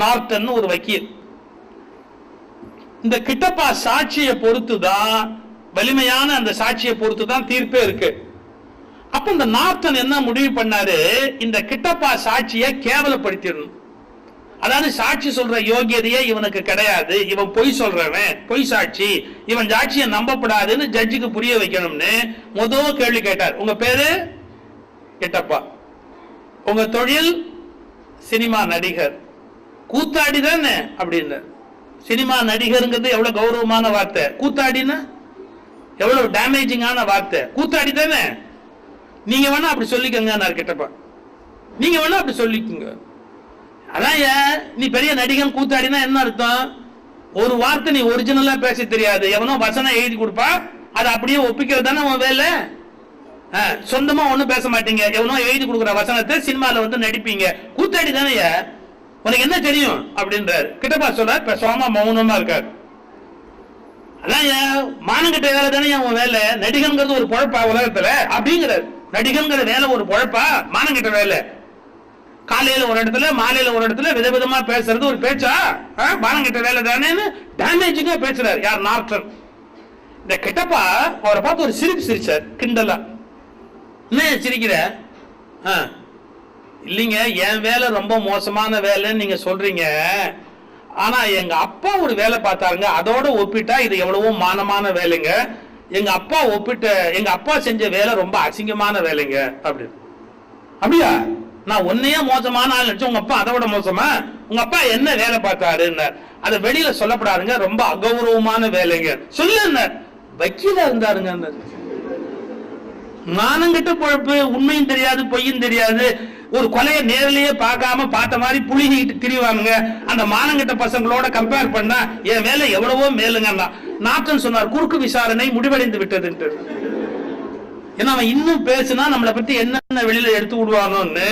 Norton ஒரு வக்கீல். இந்த கிட்டப்பா சாட்சியை பொறுத்து தான் வலிமையான அந்த சாட்சியை பொறுத்து தான் தீர்ப்பே இருக்கு. அப்ப இந்த நார்த்தன் என்ன முடிவு பண்ணாரு? இந்த கிட்டப்பா சாட்சியை கேவலப்படுத்திடணும். அதாவது சாட்சி சொல்ற யோகியதையே இவனுக்கு கிடையாது. இவன் பொய் சொல்றவன் பொய் சாட்சி. இவன் சாட்சியை நம்பப்படாதுன்னு ஜட்ஜுக்கு புரிய வைக்கணும்னு முதல் கேள்வி கேட்டார். உங்க பேரு? கிட்டப்பா. உங்க தொழில்? சினிமா நடிகர். கூத்தாடி தானே அப்படின்னு. சினிமா நடிகருங்கிறது எவ்வளவு கௌரவமான வார்த்தை. கூத்தாடின்னு எவ்வளவு டேமேஜிங்கான வார்த்தை. கூத்தாடி தானே நீங்க வேணா அப்படி சொல்லிக்கங்க நான் கிட்டப்பா. நீங்க வேணா அப்படி சொல்லிக்கோங்க. அதான் ஏன் நீ பெரிய நடிகன் கூத்தாடினா என்ன அர்த்தம்? ஒரு வார்த்தை நீ ஒரிஜினலா பேச தெரியாது. எவனோ வசனம் எழுதி கொடுப்பா அதை அப்படியே ஒப்பிக்கிறது தானே உன் வேலை? ஆ, சொந்தமா ஒன்றும் பேச மாட்டீங்க. எவனோ எழுதி கொடுக்குற வசனத்தை சினிமாவில் வந்து நடிப்பீங்க. கூத்தாடி தானே உனக்கு என்ன தெரியும்? அப்படின்றாரு. கிட்டப்பா சொல்ல பேசாம மௌனமா இருக்காரு. அதான் ஏன் மானங்கிட்ட வேலை தானே உன் வேலை. நடிகன்கிறது ஒரு பொழப்பா உலகத்துல? அப்படிங்கிறார். நடிகன்கிற வேலை ஒரு பொழப்பா? மானங்கிட்ட வேலை. காலையில ஒரு இடத்துல மாலையில ஒரு இடத்துல விதவிதமா பேசுறது ஒரு பேச்சா? ஆ, மானங்கிட்ட வேலை தானேன்னு டேமேஜிங்கா பேசுறாரு. யார்? நார்டன். இந்த கிட்டப்பா அவரை பார்த்து ஒரு சிரிப்பு சிரிச்சார். கிண்டலா. என்ன சிரிக்கிற? ஆ, இல்லைங்க என் வேலை ரொம்ப மோசமான வேலைன்னு நீங்க சொல்றீங்க. ஆனா எங்க அப்பா ஒரு வேலை பார்த்தாருங்க. அதோட ஒப்பிட்டா இது எவ்வளவோ மானமான வேலைங்க. எங்க அப்பா ஒப்பிட்ட எங்க அப்பா செஞ்ச வேலை ரொம்ப அசிங்கமான வேலைங்க அப்படின்னு. அப்படியா? நான் ஒன்னையே மோசமான ஆள் நினைச்சேன் உங்க அப்பா அதை விட மோசமா? உங்க அப்பா என்ன வேலை பார்த்தாருன்னு. அதை வெளியில சொல்லப்படாதுங்க. ரொம்ப அகௌரவமான வேலைங்க. சொல்லுங்க. வக்கீலா இருந்தாருங்க நானுங்கிட்ட பொழப்பு உண்மையும் தெரியாது பொய்யும் தெரியாது. ஒரு கொலையை நேரிலேயே பார்க்காம பார்த்த மாதிரி புளிகிட்டு திரிவாங்க அந்த மானங்கிட்ட பசங்களோட கம்பேர் பண்ணா என் வேலை எவ்வளவோ மேலுங்கன்னா நாட்டன் சொன்னார் குறுக்கு விசாரணை முடிவடைந்து விட்டதுன்ட்டு. ஏன்னா அவன் இன்னும் பேசுனா நம்மளை பத்தி என்னென்ன வெளியில எடுத்து விடுவானோன்னு